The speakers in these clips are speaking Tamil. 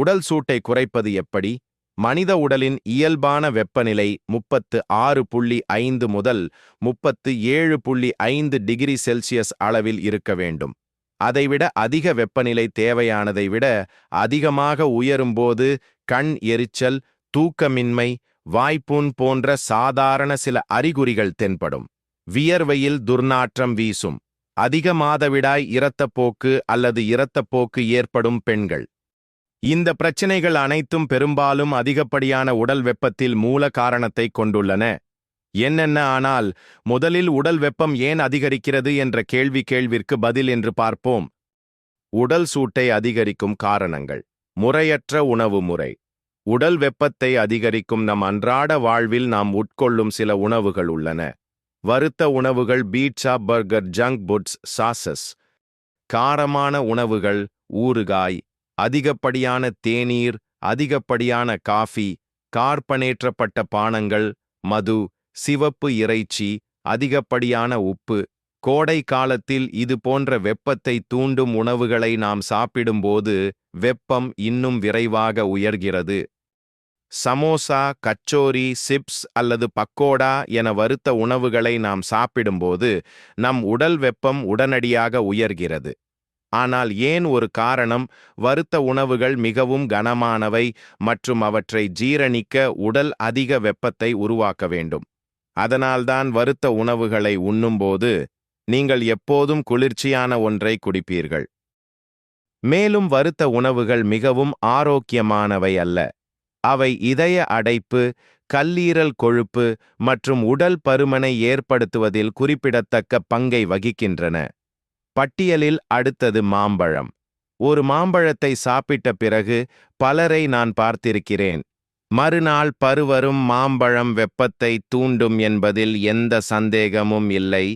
உடல் சூட்டை குறைப்பது எப்படி? மனித உடலின் இயல்பான வெப்பநிலை முப்பத்து ஆறு புள்ளி ஐந்து முதல் முப்பத்து ஏழு புள்ளி ஐந்து டிகிரி செல்சியஸ் அளவில் இருக்க வேண்டும். அதைவிட அதிக வெப்பநிலை தேவையானதை விட அதிகமாக உயரும்போது கண் எரிச்சல் தூக்கமின்மை வாய்ப்புண் போன்ற சாதாரண சில அறிகுறிகள் தென்படும். வியர்வையில் துர்நாற்றம் வீசும். அதிக மாதவிடாய் இரத்தப்போக்கு அல்லது இரத்தப்போக்கு ஏற்படும் பெண்கள். இந்த பிரச்சினைகள் அனைத்தும் பெரும்பாலும் அதிகப்படியான உடல் வெப்பத்தில் மூல காரணத்தை கொண்டுள்ளன. என்னென்ன ஆனால் முதலில் உடல் வெப்பம் ஏன் அதிகரிக்கிறது என்ற கேள்வி கேள்விற்கு பதில் என்று பார்ப்போம். உடல் சூட்டை அதிகரிக்கும் காரணங்கள். முறையற்ற உணவு முறை. உடல் வெப்பத்தை அதிகரிக்கும் நம் அன்றாட வாழ்வில் நாம் உட்கொள்ளும் சில உணவுகள் உள்ளன. வறுத்த உணவுகள் pizza burger junk foods sauces காரமான உணவுகள் ஊறுகாய் அதிகப்படியான தேநீர் அதிகப்படியான காஃபி கார்பனேற்றப்பட்ட பானங்கள் மது சிவப்பு இறைச்சி அதிகப்படியான உப்பு. கோடை காலத்தில் இது போன்ற வெப்பத்தை தூண்டும் உணவுகளை நாம் சாப்பிடும்போது வெப்பம் இன்னும் விரைவாக உயர்கிறது. சமோசா கச்சோரி சிப்ஸ் அல்லது பக்கோடா என வறுத்த உணவுகளை நாம் சாப்பிடும்போது நம் உடல் வெப்பம் உடனடியாக உயர்கிறது. ஆனால் ஏன் ஒரு காரணம்? வறுத்த உணவுகள் மிகவும் கனமானவை மற்றும் அவற்றை ஜீரணிக்க உடல் அதிக வெப்பத்தை உருவாக்க வேண்டும். அதனால்தான் வறுத்த உணவுகளை உண்ணும்போது நீங்கள் எப்போதும் குளிர்ச்சியான ஒன்றை குடிப்பீர்கள். மேலும் வறுத்த உணவுகள் மிகவும் ஆரோக்கியமானவை அல்ல. அவை இதய அடைப்பு கல்லீரல் கொழுப்பு மற்றும் உடல் பருமனை ஏற்படுத்துவதில் குறிப்பிடத்தக்க பங்கை வகிக்கின்றன. பட்டியலில் அடுத்தது மாம்பழம். ஒரு மாம்பழத்தை சாப்பிட்ட பிறகு பலரை நான் பார்த்திருக்கிறேன். மறுநாள் பருவரும் மாம்பழம் வெப்பத்தை தூண்டும் என்பதில் எந்த சந்தேகமும் இல்லை.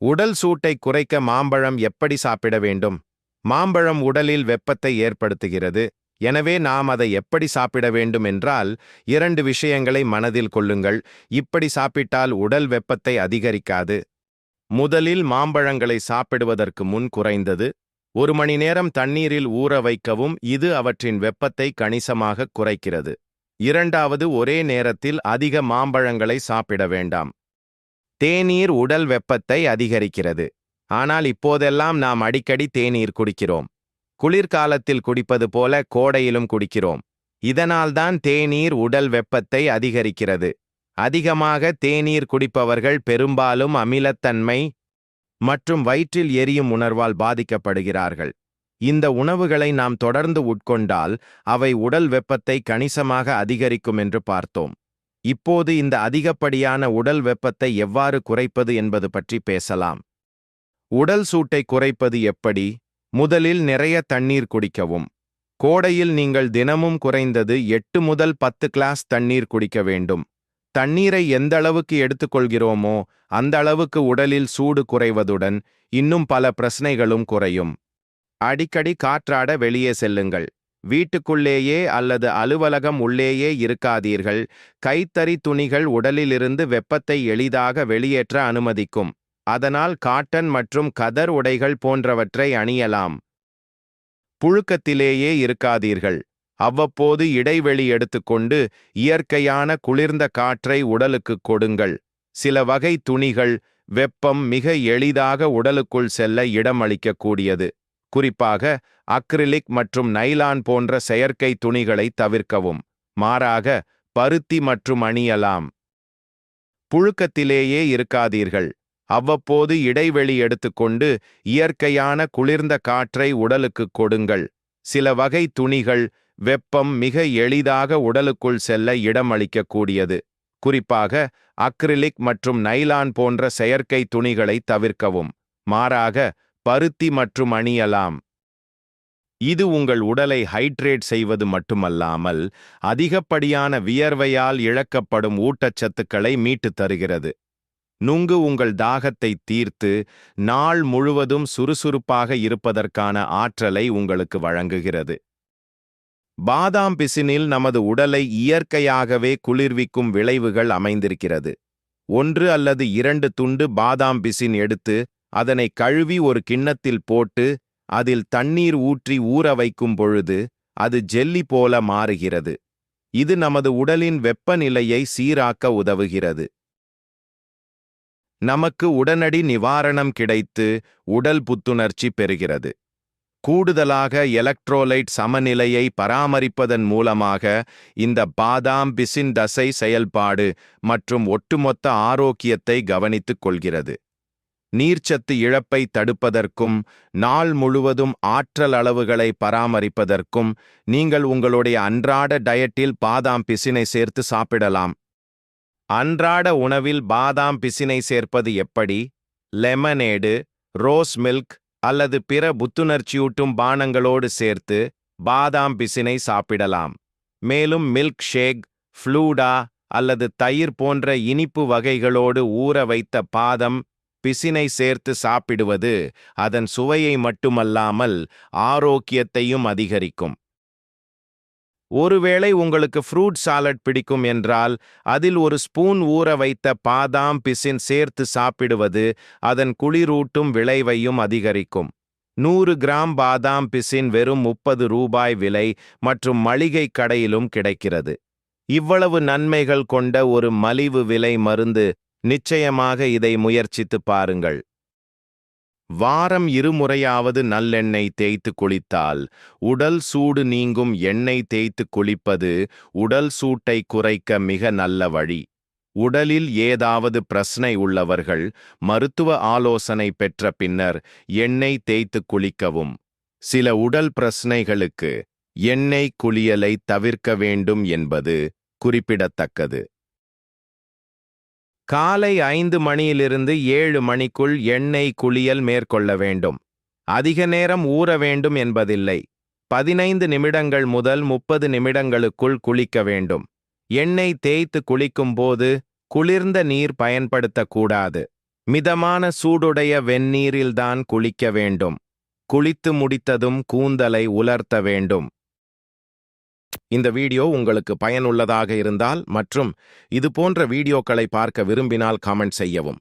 உடல் சூட்டை குறைக்க மாம்பழம் எப்படி சாப்பிட வேண்டும்? மாம்பழம் உடலில் வெப்பத்தை ஏற்படுத்துகிறது. எனவே நாம் அதை எப்படி சாப்பிட வேண்டும் என்றால் இரண்டு விஷயங்களை மனதில் கொள்ளுங்கள். இப்படி சாப்பிட்டால் உடல் வெப்பத்தை அதிகரிக்காது. முதலில் மாம்பழங்களை சாப்பிடுவதற்கு முன் குறைந்தது ஒரு மணி நேரம் தண்ணீரில் ஊற வைக்கவும் இது அவற்றின் வெப்பத்தை கணிசமாக குறைக்கிறது. இரண்டாவது ஒரே நேரத்தில் அதிக மாம்பழங்களை சாப்பிட வேண்டாம். தேநீர் உடல் வெப்பத்தை அதிகரிக்கிறது. ஆனால் இப்போதெல்லாம் நாம் அடிக்கடி தேநீர் குடிக்கிறோம். குளிர்காலத்தில் குடிப்பது போல கோடையிலும் குடிக்கிறோம். இதனால்தான் தேநீர் உடல் வெப்பத்தை அதிகரிக்கிறது. அதிகமாக தேநீர் குடிப்பவர்கள் பெரும்பாலும் அமிலத்தன்மை மற்றும் வயிற்றில் எரியும் உணர்வால் பாதிக்கப்படுகிறார்கள். இந்த உணவுகளை நாம் தொடர்ந்து உட்கொண்டால் அவை உடல் வெப்பத்தை கணிசமாக அதிகரிக்கும் என்று பார்த்தோம். இப்போது இந்த அதிகப்படியான உடல் வெப்பத்தை எவ்வாறு குறைப்பது என்பது பற்றி பேசலாம். உடல் சூட்டை குறைப்பது எப்படி? முதலில் நிறைய தண்ணீர் குடிக்கவும். கோடையில் நீங்கள் தினமும் குறைந்தது எட்டு முதல் பத்து கிளாஸ் தண்ணீர் குடிக்க வேண்டும். தண்ணீரை எந்த அளவுக்கு எடுத்துக்கொள்கிறோமோ அந்த அளவுக்கு உடலில் சூடு குறைவதுடன் இன்னும் பல பிரச்சனைகளும் குறையும். அடிக்கடி காற்றாட வெளியே செல்லுங்கள். வீட்டுக்குள்ளேயே அல்லது அலுவலகம் உள்ளேயே இருக்காதீர்கள். கைத்தறி துணிகள் உடலிலிருந்து வெப்பத்தை எளிதாக வெளியேற்ற அனுமதிக்கும். அதனால் காட்டன் மற்றும் கதர் உடைகள் போன்றவற்றை அணியலாம். புழுக்கத்திலேயே இருக்காதீர்கள். அவ்வப்போது இடைவெளி எடுத்துக்கொண்டு இயற்கையான குளிர்ந்த காற்றை உடலுக்கு கொடுங்கள். சில வகை துணிகள் வெப்பம் மிக எளிதாக உடலுக்குள் செல்ல இடமளிக்கக்கூடியது. குறிப்பாக அக்ரிலிக் மற்றும் நைலான் போன்ற செயற்கை துணிகளை தவிர்க்கவும். மாறாக பருத்தி மற்றும் அணியலாம். புழுக்கத்திலேயே இருக்காதீர்கள். அவ்வப்போது இடைவெளி எடுத்துக்கொண்டு இயற்கையான குளிர்ந்த காற்றை உடலுக்கு கொடுங்கள். சில வகை துணிகள் வெப்பம் மிக எளிதாக உடலுக்குள் செல்ல இடமளிக்கக்கூடியது. குறிப்பாக அக்ரிலிக் மற்றும் நைலான் போன்ற செயற்கை துணிகளை தவிர்க்கவும். மாறாக பருத்தி மற்றும் அணியலாம். இது உங்கள் உடலை ஹைட்ரேட் செய்வது மட்டுமல்லாமல் அதிகப்படியான வியர்வையால் இழக்கப்படும் ஊட்டச்சத்துக்களை மீட்டுத் தருகிறது. நுங்கு உங்கள் தாகத்தை தீர்த்து நாள் முழுவதும் சுறுசுறுப்பாக இருப்பதற்கான ஆற்றலை உங்களுக்கு வழங்குகிறது. பாதாம் பிசினில் நமது உடலை இயற்கையாகவே குளிர்விக்கும் விளைவுகள் அமைந்திருக்கிறது. ஒன்று அல்லது இரண்டு துண்டு பாதாம் பிசின் எடுத்து அதனை கழுவி ஒரு கிண்ணத்தில் போட்டு அதில் தண்ணீர் ஊற்றி ஊற வைக்கும் பொழுது அது ஜெல்லி போல மாறுகிறது. இது நமது உடலின் வெப்பநிலையை சீராக்க உதவுகிறது. நமக்கு உடனடி நிவாரணம் கிடைத்து உடல் புத்துணர்ச்சி பெறுகிறது. கூடுதலாக எலக்ட்ரோலைட் சமநிலையை பராமரிப்பதன் மூலமாக இந்த பாதாம் பிசின் தசை செயல்பாடு மற்றும் ஒட்டுமொத்த ஆரோக்கியத்தை கவனித்துக் கொள்கிறது. நீர்ச்சத்து இழப்பை தடுப்பதற்கும் நாள் முழுவதும் ஆற்றல் அளவுகளை பராமரிப்பதற்கும் நீங்கள் உங்களுடைய அன்றாட டயட்டில் பாதாம் பிசினை சேர்த்து சாப்பிடலாம். அன்றாட உணவில் பாதாம் பிசினை சேர்ப்பது எப்படி? லெமனேடு ரோஸ் மில்க் அல்லது பிற புத்துணர்ச்சியூட்டும் பானங்களோடு சேர்த்து பாதாம் பிசினை சாப்பிடலாம். மேலும் மில்க் ஷேக் ஃப்ளூடா அல்லது தயிர் போன்ற இனிப்பு வகைகளோடு ஊற வைத்த பாதம் பிசினை சேர்த்து சாப்பிடுவது அதன் சுவையை மட்டுமல்லாமல் ஆரோக்கியத்தையும் அதிகரிக்கும். ஒருவேளை உங்களுக்கு ஃப்ரூட் சாலட் பிடிக்கும் என்றால் அதில் ஒரு ஸ்பூன் ஊற வைத்த பாதாம் பிசின் சேர்த்து சாப்பிடுவது அதன் குளிரூட்டும் விளைவையும் அதிகரிக்கும். நூறு கிராம் பாதாம் பிசின் வெறும் முப்பது ரூபாய் விலை மற்றும் மளிகை கடையிலும் கிடைக்கிறது. இவ்வளவு நன்மைகள் கொண்ட ஒரு மலிவு விலை மருந்து நிச்சயமாக இதை முயற்சித்து பாருங்கள். வாரம் இருமுறையாவது நல்லெண்ணெய் தேய்த்து குளித்தால் உடல் சூடு நீங்கும் எண்ணெய் தேய்த்து குளிப்பது உடல் சூட்டை குறைக்க மிக நல்ல வழி. உடலில் ஏதாவது பிரச்சனை உள்ளவர்கள் மருத்துவ ஆலோசனை பெற்ற பின்னர் எண்ணெய் தேய்த்து குளிக்கவும். சில உடல் பிரச்சனைகளுக்கு எண்ணெய் குளியலை தவிர்க்க வேண்டும் என்பது குறிப்பிடத்தக்கது. காலை ஐந்து மணியிலிருந்து ஏழு மணிக்குள் எண்ணெய் குளியல் மேற்கொள்ள வேண்டும். அதிக நேரம் ஊற வேண்டும் என்பதில்லை. பதினைந்து நிமிடங்கள் முதல் முப்பது நிமிடங்களுக்குள் குளிக்க வேண்டும். எண்ணெய் தேய்த்து குளிக்கும்போது குளிர்ந்த நீர் பயன்படுத்தக்கூடாது. மிதமான சூடுடைய வெந்நீரில்தான் குளிக்க வேண்டும். குளித்து முடித்ததும் கூந்தலை உலர்த்த வேண்டும். இந்த வீடியோ உங்களுக்கு பயனுள்ளதாக இருந்தால் மற்றும் இது போன்ற வீடியோக்களை பார்க்க விரும்பினால் கமெண்ட் செய்யவும்.